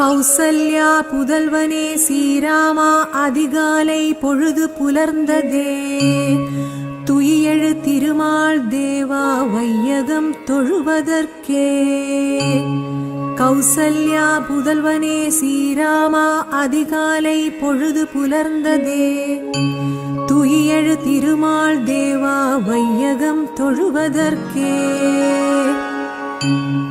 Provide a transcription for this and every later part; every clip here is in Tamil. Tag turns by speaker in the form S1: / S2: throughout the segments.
S1: கௌசல்யா புதல்வனே ஸ்ரீராமா அதிகாலை பொழுது புலர்ந்ததே. துயியெழு திருமால் தேவா வையகம் தொழுவதற்கே. கௌசல்யா புதல்வனே ஸ்ரீராமா அதிகாலை பொழுது புலர்ந்ததே. துயியெழு திருமால் தேவா வையகம் தொழுவதற்கே.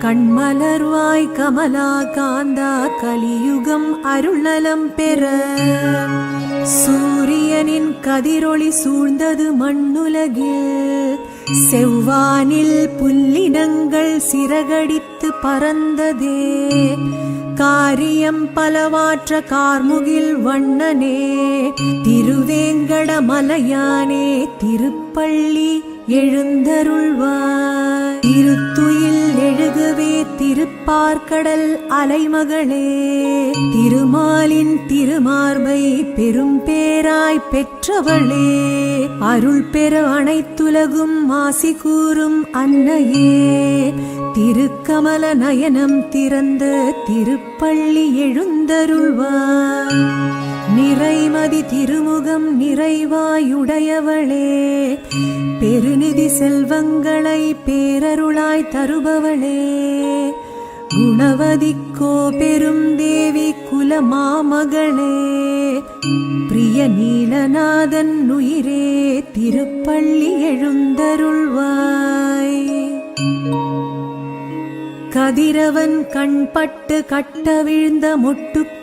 S1: கண்மலர்வாய் கமலா காந்தா கலியுகம் அருள் பெற. சூரியனின் கதிரொளி சூழ்ந்தது மண்ணுலகில் செவ்வானில் புல்லினங்கள் சிறகடித்து பறந்ததே. காரியம் பலவாற்ற கார்முகில் வண்ணனே. திருவேங்கட மலையானே திருப்பள்ளி எழுந்தருள்வாய். திருத்துயில் எழுகவே திருப்பார்கடல் அலைமகளே. திருமாலின் திருமார்பை பெரும் பேராய் பெற்றவளே. அருள் பெற அனைத்துலகும் மாசி கூறும் அன்னையே. திருக்கமல நயனம் திறந்த திருப்பள்ளி எழுந்தருள்வாய். நிறைமதி திருமுகம் நிறைவாயுடையவளே. பெருநிதி செல்வங்களை பேரருளாய் தருபவளே. குணவதிக்கோ பெரும் தேவி குலமாமகளே. பிரிய நீலநாதன் உயிரே திருப்பள்ளி எழுந்தருள்வாய். கதிரவன் கண்பட்டு கட்ட விழுந்த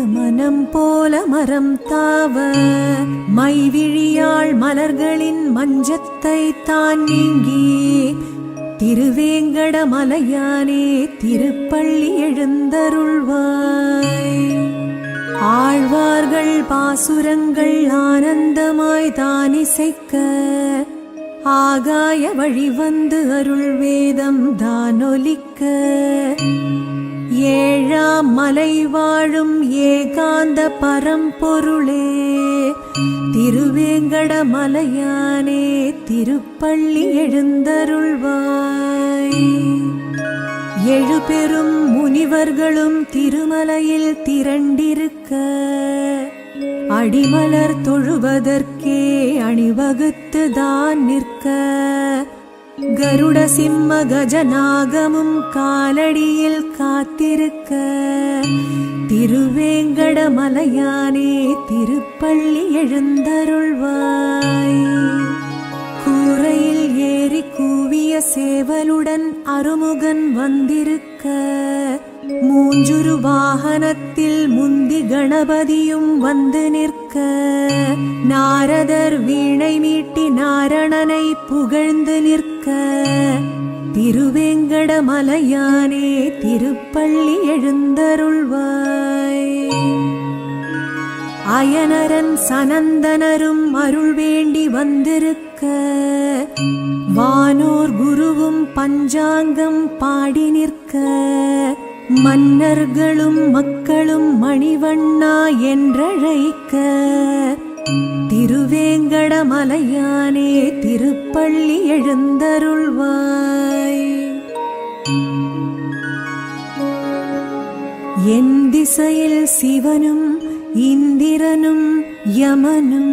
S1: மனம் போல மரம் தாவ. மை விழியாள் மலர்களின் மஞ்சத்தை தான் நீங்கி. திருவேங்கட மலையானே திருப்பள்ளி எழுந்தருள்வாய். ஆழ்வார்கள் பாசுரங்கள் ஆனந்தமாய் தான் இசைக்க ஆகாய வழி வந்து அருள் வேதம் தானொலிக்க. ஏழாம் மலை வாழும் ஏகாந்த பரம்பொருளே திருவேங்கட மலையானே திருப்பள்ளி எழுந்தருள்வாய். எழு பெரும் முனிவர்களும் திருமலையில் திரண்டிருக்க அடிமலர் தொழுவதற்கே அணிவகுத்து தான் நிற்க கருட சிம்ம கஜநாகமும் காலடியில் காத்திருக்க திருவேங்கட மலையானே திருப்பள்ளி எழுந்தருள்வாய். கூரையில் ஏறி கூவிய சேவலுடன் அருமுகன் வந்திருக்க மூஞ்சுரு வாகனத்தில் முந்தி கணபதியும் வந்து நிற்க. நாரதர் வீணை மீட்டி நாரணனை புகழ்ந்து நிற்க. திருவேங்கடமலையானே திருப்பள்ளி எழுந்தருள்வாய். அயனரன் சனந்தனரும் அருள் வேண்டி வந்திருக்க. வானோர் குருவும் பஞ்சாங்கம் பாடி நிற்க. மன்னர்களும் மக்களும் மணிவண்ணா என்றழைக்க. திருவேங்கடமலையானே திருப்பள்ளி எழுந்தருள்வாய். என் திசையில் சிவனும் இந்திரனும் யமனும்.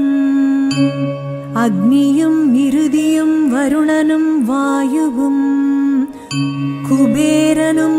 S1: அக்னியும் இறுதியும் வருணனும் வாயுவும். குபேரனும்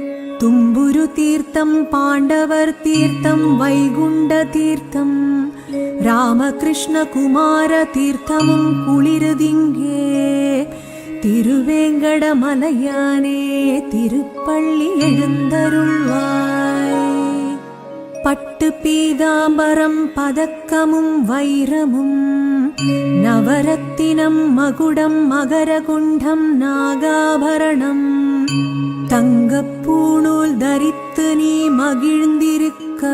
S1: தும்புரு தீர்த்தம் பாண்டவர் தீர்த்தம் வைகுண்ட தீர்த்தம். ராமகிருஷ்ண குமார தீர்த்தமும் குளிருதிங்கே. திருவேங்கட மலையானே திருப்பள்ளி எழுந்தருள்வாய். பட்டு பீதாம்பரம் பதக்கமும் வைரமும். நவரத்தினம் மகுடம் மகரகுண்டம் நாகாபரணம். தங்கப்பூணூல் தரித்து நீ மகிழ்ந்திருக்க.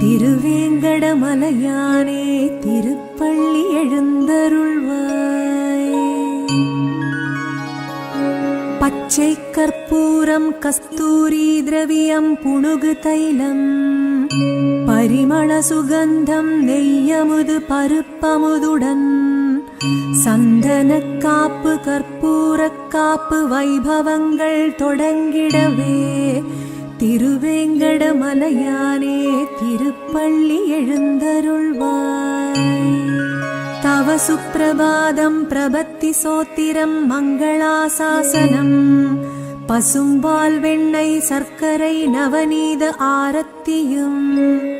S1: திருவேங்கடமலையானே திருப்பள்ளி எழுந்தருள்வாய். பச்சை கற்பூரம் கஸ்தூரி திரவியம் புணுகு தைலம். பரிமள சுகந்தம் நெய்யமுது பருப்பமுதுடன். சந்தன காப்பு கற்பூர காப்பு வைபவங்கள் தொடங்கிடவே. திருவேங்கடமலையானே திருப்பள்ளி எழுந்தருள்வாய். தவ சுப்பிரபாதம் பிரபத்தி சோத்திரம் மங்களாசாசனம். பசும்பால் வெண்ணெய் சர்க்கரை நவநீத ஆரத்தியும்.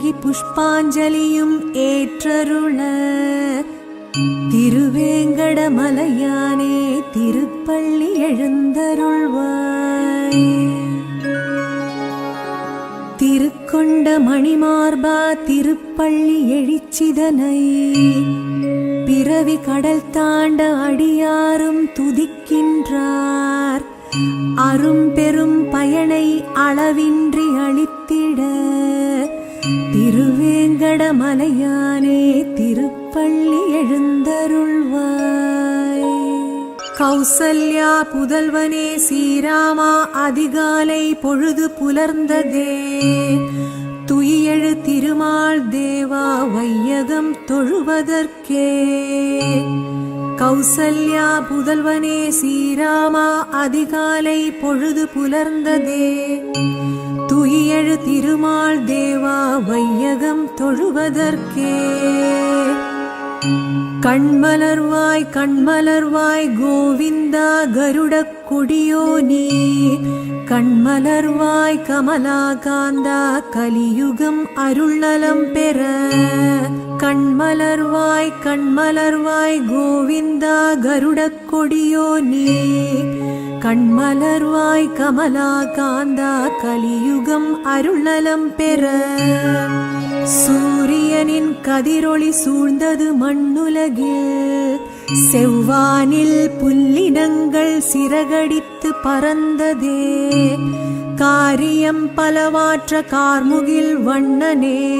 S1: வணங்கி புஷ்பாஞ்சலியும் ஏற்றருள. திருவேங்கடமலையானே திருப்பள்ளி எழுந்தருள்வாய். திருக்கொண்ட மணிமார்பா திருப்பள்ளி எழிச்சிதனை. பிறவி கடல் தாண்ட அடியாரும் துதிக்கின்றார். அரும் பெரும் பயனை அளவின்றி அளித்திட. திருவேங்கடமலையானே திருப்பள்ளி எழுந்தருள்வாய். கௌசல்யா புதல்வனே ஸ்ரீராமா அதிகாலை பொழுது புலர்ந்ததே. துயியெழு திருமால் தேவா வையகம் தொழுவதற்கே. கௌசல்யா புதல்வனே ஸ்ரீராமா அதிகாலை பொழுது புலர்ந்ததே. ஏழு திருமால் தேவா வையகம் தொழுவதற்கே. கண்மலர்வாய் கண்மலர்வாய் கோவிந்தா கருடக் கொடியோ நீ கண்மலர்வாய் கமலா காந்தா கலியுகம் அருள்நலம் பெற. கண்மலர்வாய் கண்மலர்வாய் கோவிந்தா கருடக் கொடியோ நீ கண்மலர்வாய் கமலா காந்தா கலியுகம் அருள்நலம் பெற. சூரியனின் கதிரொளி சூழ்ந்தது மண்ணுலகில். செவ்வானில் புல்லினங்கள் சிறகடித்து பறந்ததே. காரியம் பலவாற்ற கார்முகில் வண்ணனே.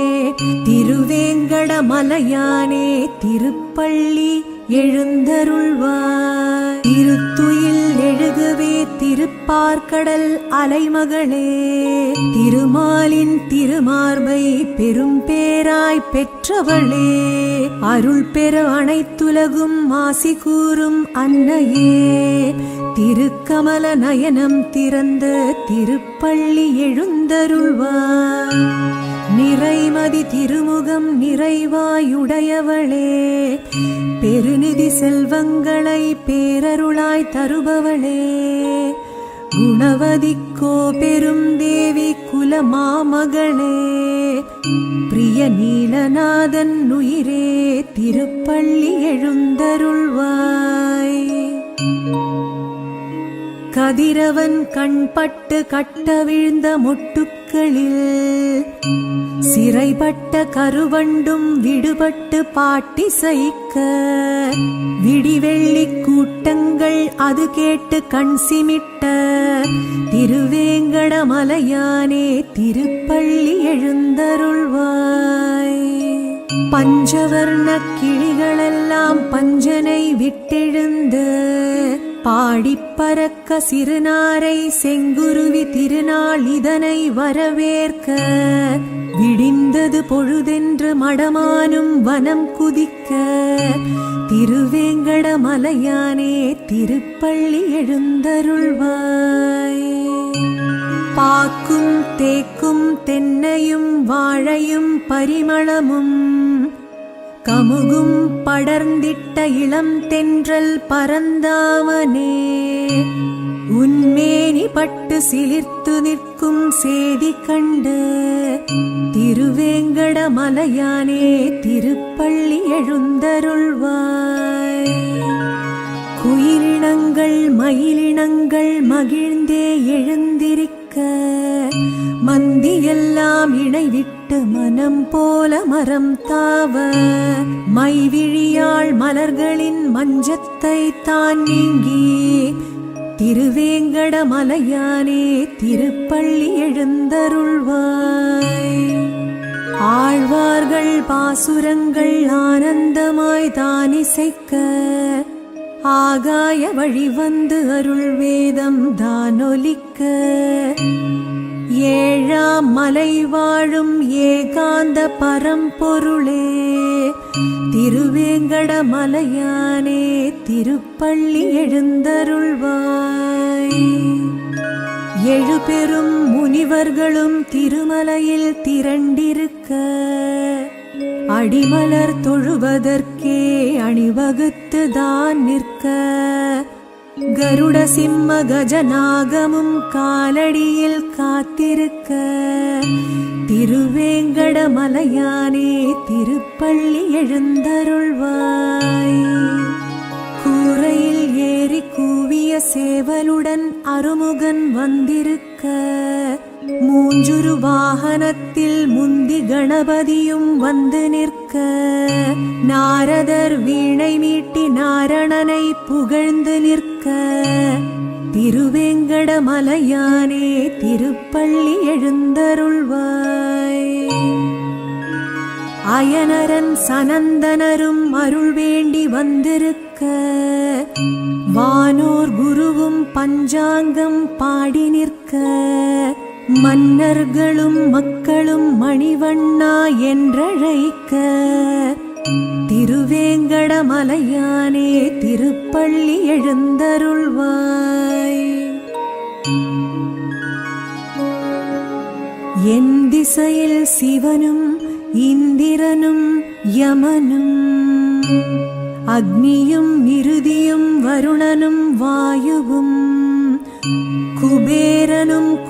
S1: திருவேங்கட மலையானே திருப்பள்ளி எழுந்தருள்வாய். இருத்துயில் எழுகவே திருப்பார்கடல் அலைமகளே. திருமாலின் திருமார்பை பெரும் பேராய் பெற்றவளே. அருள் பெற அனைத்துலகும் மாசி கூறும் அன்னையே. திருக்கமல நயனம் திறந்த திருப்பள்ளி எழுந்தருள்வாய். நிறைமதி திருமுகம் நிறைவாயுடையவளே. பெருநிதி செல்வங்களை பேரருளாய் தருபவளே. குணவதிக்கோ பெரும் தேவி குலமாமகளே. பிரிய நீலநாதன் உயிரே திருப்பள்ளி எழுந்தருள்வாய். கதிரவன் கண்பட்டு கட்ட விழுந்த மொட்டுக்களில் சிறைப்பட்ட கருவண்டும் விடுபட்டு பாட்டிசைக்க. விடிவெள்ளி கூட்டங்கள் அது கேட்டு கண் சிமிட்ட. திருவேங்கடமலையானே திருப்பள்ளி எழுந்தருள்வாய். பஞ்சவர்ண கிளிகளெல்லாம் பஞ்சனை விட்டெழுந்து. பாடிப்பறக்க சிறுநாரை செங்குருவி திருநாள் இதனை வரவேற்க. விடிந்தது பொழுதென்று மடமானும் வனம் குதிக்க. திருவேங்கட மலையானே திருப்பள்ளி எழுந்தருள்வாய். பாக்கும் தேக்கும் தென்னையும் வாழையும் பரிமளமும். கமுகும் படர்ந்திட்ட இளம் தென்றல் பரந்தாமனே. பட்டு சிலிர்த்து நிற்கும் சேதி கண்டு திருவேங்கட மலையானே திருப்பள்ளி எழுந்தருள்வாய். குயிலினங்கள் மயிலினங்கள் மகிழ்ந்தே எழுந்திருக்க மந்தியெல்லாம் இணைவிட்டு மனம் போல மரம் தாவ மைவிழியாள் மலர்களின் மஞ்சத்தை தான் நீங்கி திருவேங்கடமலையானே திருப்பள்ளி எழுந்தருள்வாய். ஆழ்வார்கள் பாசுரங்கள் ஆனந்தமாய் தானிசைக்க ஆகாய வழி வந்து அருள் வேதம் தானொலிக்க. ஏழாம் மலை வாழும் ஏகாந்த பரம்பொருளே திருவேங்கட மலையானே திருப்பள்ளி எழுந்தருள்வாய். எழுபெரும் முனிவர்களும் திருமலையில் திரண்டிருக்க அடிமலர் தொழுவதற்கே அணிவகுத்து தான் நிற்க கருட சிம்ம கஜநாகமும் காலடியில் காத்திருக்க திருவேங்கட மலையானே திருப்பள்ளி எழுந்தருள்வாய். கூரையில் ஏறி கூவிய சேவலுடன் அருமுகன் வந்திருக்க மூஞ்சுரு வாகனத்தில் முந்தி கணபதியும் வந்து நிற்க நாரதர் வீணை மீட்டி நாரணனை புகழ்ந்து நிற்க. திருவேங்கடமலையானே திருப்பள்ளி எழுந்தருள்வாய். அயனரன் சனந்தனரும் அருள் வேண்டி வந்திருக்க வானோர் குருவும் பஞ்சாங்கம் பாடி நிற்க மன்னர்களும் மக்களும் மணிவண்ணா என்றழைக்க திருவேங்கடமலையானே திருப்பள்ளி எழுந்தருள்வாய். என் திசையில் சிவனும் இந்திரனும் யமனும் அக்னியும் இறுதியும் வருணனும் வாயுவும் குபேரனும்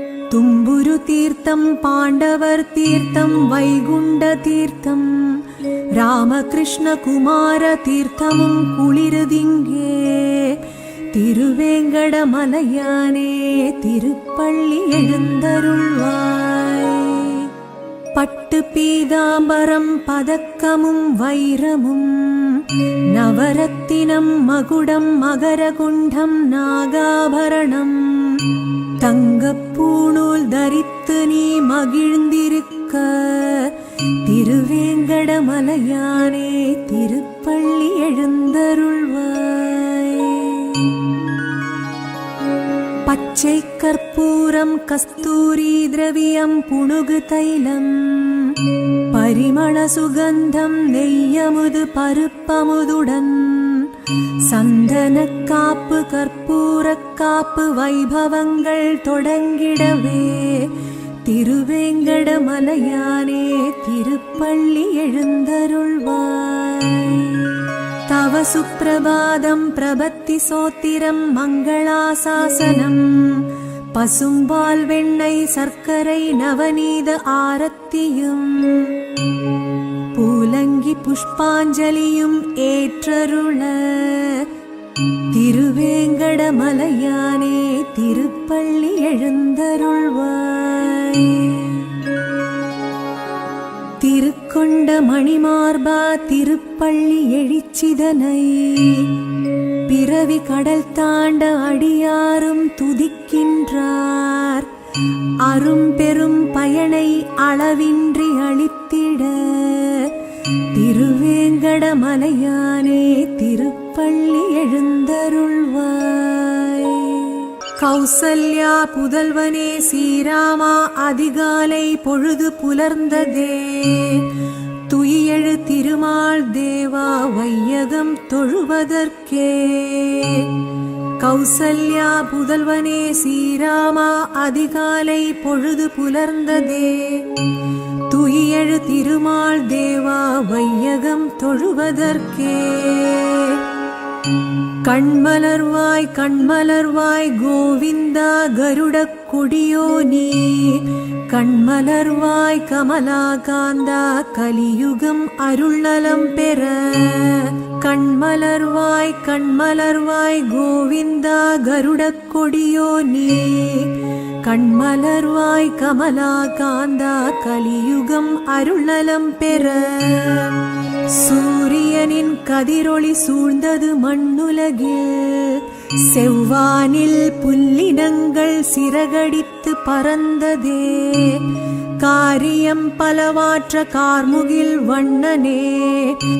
S1: தும்புரு தீர்த்தம் பாண்டவர் தீர்த்தம் வைகுண்ட தீர்த்தம். ராமகிருஷ்ண குமார தீர்த்தமும் குளிருதிங்கே. திருவேங்கடமலையானே திருப்பள்ளி எழுந்தருள்வாய். பட்டு பீதாம்பரம் பதக்கமும் வைரமும். நவரத்தினம் மகுடம் மகரகுண்டம் நாகாபரணம். தங்கப்பூணூல் தரித்து நீ மகிழ்ந்திருக்க. திருவேங்கடமலையானே திருப்பள்ளி எழுந்தருள்வாய். பச்சை கற்பூரம் கஸ்தூரி திரவியம் புணுகு தைலம் பரிமள சுகந்தம் நெய்யமுது பருப்பமுதுடன். சந்தன காப்பு கற்பூர காப்பு வைபவங்கள் தொடங்கிடவே. திருவேங்கடமலையானே திருப்பள்ளி எழுந்தருள்வாய். தவ சுப்பிரபாதம் பிரபத்தி சோத்திரம் மங்களாசாசனம். பசும்பால் வெண்ணெய் சர்க்கரை நவநீத ஆரத்தியும். பூலங்கி புஷ்பாஞ்சலியும் ஏற்றருள. திருவேங்கடமலையானே திருப்பள்ளி எழுந்தருள்வாய். திருக்கொண்ட மணிமார்பா திருப்பள்ளி எழிச்சிதனை. பிறவி கடல் தாண்ட அடியாரும் துதிக்கின்றார். அரும் பெரும் பயனை அளவின்றி அளித்திட. திருவேங்கடமலையானே திருப்பள்ளி எழுந்தருள்வாய். கௌசல்யா புதல்வனே ஸ்ரீராமா அதிகாலை பொழுது புலர்ந்ததே. துயியெழு திருமால் தேவா வையகம் தொழுவதற்கே. கௌசல்யா புதல்வனே ஸ்ரீராமா அதிகாலை பொழுது புலர்ந்ததே. துயியெழு திருமால் தேவா வையகம் தொழுவதற்கே. கண்மலர்வாய் கண்மலர்வாய் கோவிந்தா கருடக் கொடியோ நீ. கண்மலர்வாய் கமலாகாந்தா கலியுகம் அருள்நலம் பெற. கண்மலர்வாய் கண்மலர்வாய் கோவிந்தா கருடக் கொடியோ நீ. கண்மலர்வாய் கமலா காந்தா கலியுகம் அருள்நலம் பெற. சூரியனின் கதிரொளி சூழ்ந்தது மண்ணுலகில். செவ்வானில் புல்லினங்கள் சிறகடித்து பறந்ததே. காரியம் பலவாற்ற கார்முகில் வண்ணனே.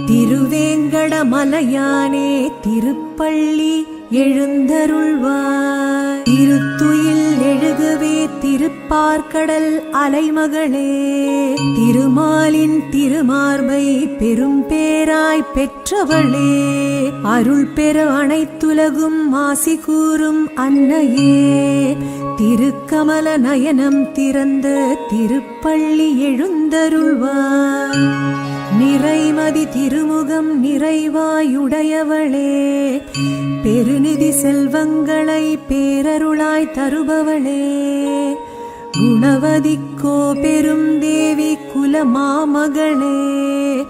S1: திருவேங்கட மலையானே திருப்பள்ளி எழுந்தருள்வாய். இருத்துயில் எழுகவே திருப்பார்கடல் அலைமகளே. திருமாலின் திருமார்பை பெரும் பேராய் பெற்றவளே. அருள் பெற அனைத்துலகும் மாசி கூறும் அன்னையே. திருக்கமல நயனம் திறந்த திருப்பள்ளி எழுந்தருள்வாய். நிறைமதி திருமுகம் நிறைவாயுடையவளே. பெருநிதி செல்வங்களை பேரருளாய் தருபவளே. குணவதிக்கோ பெரும் தேவி குல மாமகளே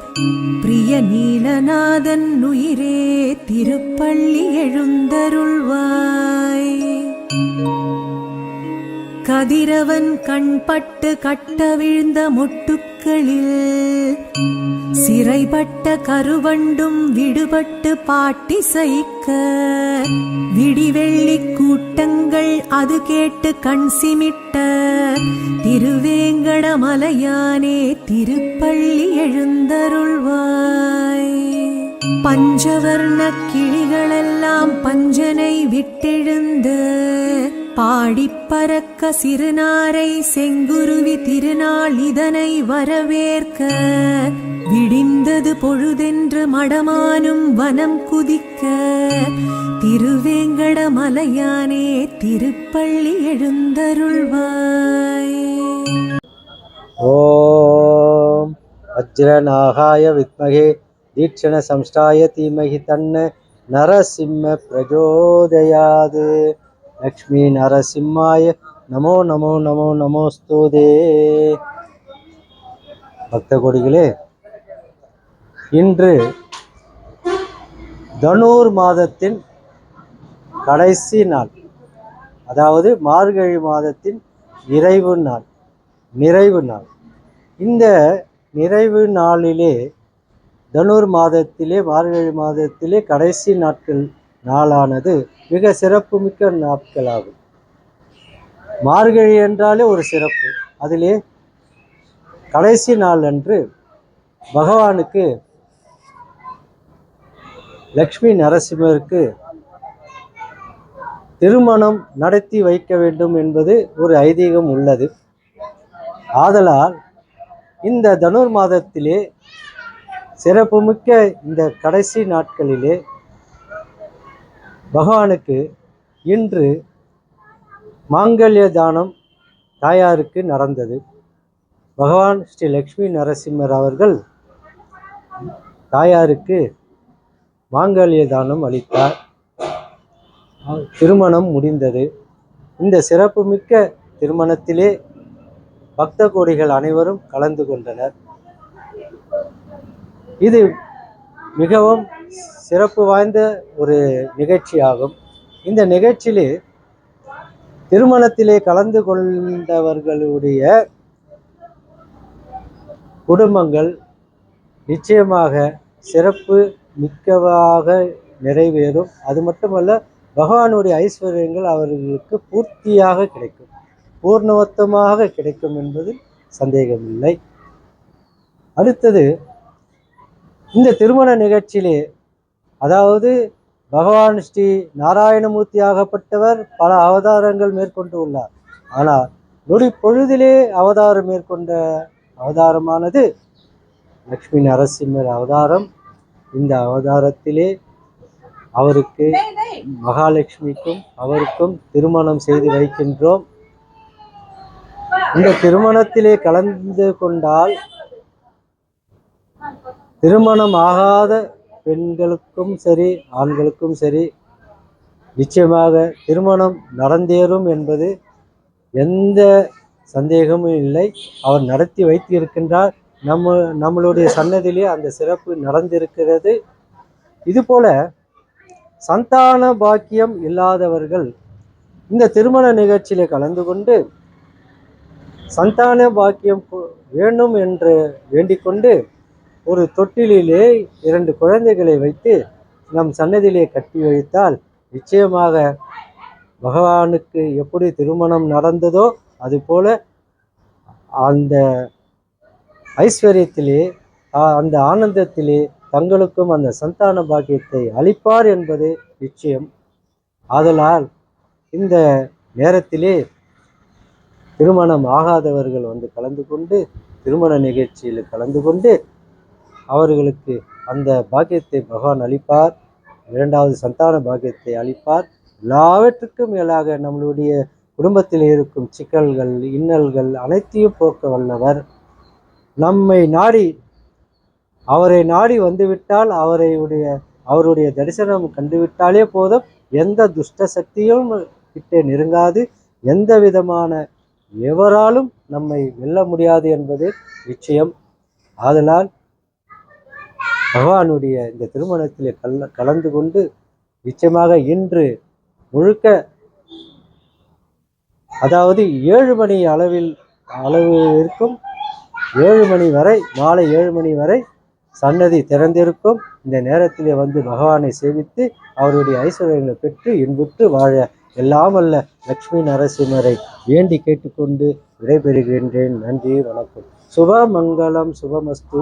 S1: பிரிய நீலநாதன் உயிரே திருப்பள்ளி எழுந்தருள்வாய். கதிரவன் கண்பட்டு கட்ட விழுந்த மொட்டுக்களில் சிறைப்பட்ட கருவண்டும் விடுபட்டு பாட்டிசைக்க விடிவெள்ளி கூட்டங்கள் அது கேட்டு கண் சிமிட்ட. திருவேங்கடமலையானே திருப்பள்ளி எழுந்தருள்வாய். பஞ்சவர்ண கிளிகளெல்லாம் பஞ்சனை விட்டெழுந்து. பாடிப்பறக்க சிறுநாரை செங்குருவி திருநாள் இதனை வரவேற்க. விடிந்தது பொழுதென்று மடமானும் வனம் குதிக்க. திருவேங்கட மலையானே திருப்பள்ளி எழுந்தருள்வாய்.
S2: ஓம் வஜ்ரநாகாய வித்மகே தீட்சண சம்ஸ்டாய தீமகி தன்ன நரசிம்ம பிரஜோதயாது. லக்ஷ்மி நரசிம்மாய நமோ நமோ நமோ நமோஸ்தோதே. பக்த கொடிகளே இன்று தனூர் மாதத்தின் கடைசி நாள். அதாவது மார்கழி மாதத்தின் நிறைவு நாள். நிறைவு நாள். இந்த நிறைவு நாளிலே தனுர் மாதத்திலே மார்கழி மாதத்திலே கடைசி நாட்கள் நாளானது மிக சிறப்புமிக்க நாட்களாகும். மார்கழி என்றாலே ஒரு சிறப்பு. அதிலே கடைசி நாள் அன்று பகவானுக்கு லக்ஷ்மி நரசிம்மருக்கு திருமணம் நடத்தி வைக்க வேண்டும் என்பது ஒரு ஐதீகம் உள்ளது. ஆதலால் இந்த தனுர் மாதத்திலே சிறப்புமிக்க இந்த கடைசி நாட்களிலே பகவானுக்கு இன்று மாங்கல்ய தானம் தாயாருக்கு நடந்தது. பகவான் ஸ்ரீ லக்ஷ்மி நரசிம்மர் அவர்கள் தாயாருக்கு மாங்கல்ய தானம் அளித்தார். திருமணம் முடிந்தது. இந்த சிறப்புமிக்க திருமணத்திலே பக்த கோடிகள் அனைவரும் கலந்து கொண்டனர். இது மிகவும் சிறப்பு வாய்ந்த ஒரு நிகழ்ச்சியாகும். இந்த நிகழ்ச்சியிலே திருமணத்திலே கலந்து கொண்டவர்களுடைய குடும்பங்கள் நிச்சயமாக சிறப்பு மிக்கவாக நிறைவேறும். அது மட்டுமல்ல பகவானுடைய ஐஸ்வர்யங்கள் அவர்களுக்கு பூர்த்தியாக கிடைக்கும். பூர்ணவத்தமாக கிடைக்கும் என்பதில் சந்தேகமில்லை. அடுத்தது இந்த திருமண நிகழ்ச்சியிலே அதாவது பகவான் ஸ்ரீ நாராயணமூர்த்தி ஆகப்பட்டவர் பல அவதாரங்கள் மேற்கொண்டு உள்ளார். ஆனால் நொடி பொழுதிலே அவதாரம் மேற்கொண்ட அவதாரமானது லக்ஷ்மி நரசிம்மர் அவதாரம். இந்த அவதாரத்திலே அவருக்கு மகாலட்சுமிக்கும் அவருக்கும் திருமணம் செய்து வைக்கின்றோம். இந்த திருமணத்திலே கலந்து கொண்டால் திருமணம் ஆகாத பெண்களுக்கும் சரி ஆண்களுக்கும் சரி நிச்சயமாக திருமணம் நடந்தேறும் என்பது எந்த சந்தேகமும் இல்லை. அவர் நடத்தி வைத்து இருக்கின்றார் நம்ம நம்மளுடைய சன்னதியிலே அந்த சிறப்பு நடந்திருக்கிறது. இதுபோல சந்தான பாக்கியம் இல்லாதவர்கள் இந்த திருமண நிகழ்ச்சியில கலந்து கொண்டு சந்தான பாக்கியம் வேணும் வேண்டும் என்று வேண்டிக்கொண்டு ஒரு தொட்டிலிலே இரண்டு குழந்தைகளை வைத்து நம் சன்னதியிலே கட்டி வைத்தால் நிச்சயமாக பகவானுக்கு எப்படி திருமணம் நடந்ததோ அதுபோல அந்த ஐஸ்வர்யத்திலே அந்த ஆனந்தத்திலே தங்களுக்கும் அந்த சந்தான பாக்கியத்தை அளிப்பார் என்பது நிச்சயம். ஆதலால் இந்த நேரத்திலே திருமணம் ஆகாதவர்கள் வந்து கலந்து கொண்டு திருமண நிகழ்ச்சியில் கலந்து கொண்டு அவர்களுக்கு அந்த பாக்கியத்தை பகவான் அளிப்பார் இரண்டாவது சந்தான பாக்கியத்தை அளிப்பார். எல்லாவற்றுக்கும் மேலாக நம்மளுடைய குடும்பத்தில் இருக்கும் சிக்கல்கள் இன்னல்கள் அனைத்தையும் போக்க வல்லவர். நம்மை நாடி அவரை நாடி வந்துவிட்டால் அவரை உடைய அவருடைய தரிசனம் கண்டுவிட்டாலே போதும். எந்த துஷ்ட சக்தியும் கிட்டே நெருங்காது. எந்த விதமான எவராலும் நம்மை வெல்ல முடியாது என்பது நிச்சயம். ஆதலால் பகவானுடைய இந்த திருமணத்திலே கல கலந்து கொண்டு நிச்சயமாக இன்று முழுக்க அதாவது ஏழு மணி அளவில் அளவு இருக்கும். ஏழு மணி வரை மாலை ஏழு மணி வரை சன்னதி திறந்திருக்கும். இந்த நேரத்திலே வந்து பகவானை சேவித்து அவருடைய ஐஸ்வர்யங்களை பெற்று இன்புற்று வாழ எல்லாம் அல்ல லக்ஷ்மி நரசிம்மரை வேண்டி கேட்டுக்கொண்டு விடைபெறுகின்றேன். நன்றி வணக்கம். சுபமங்கலம் சுபமஸ்து.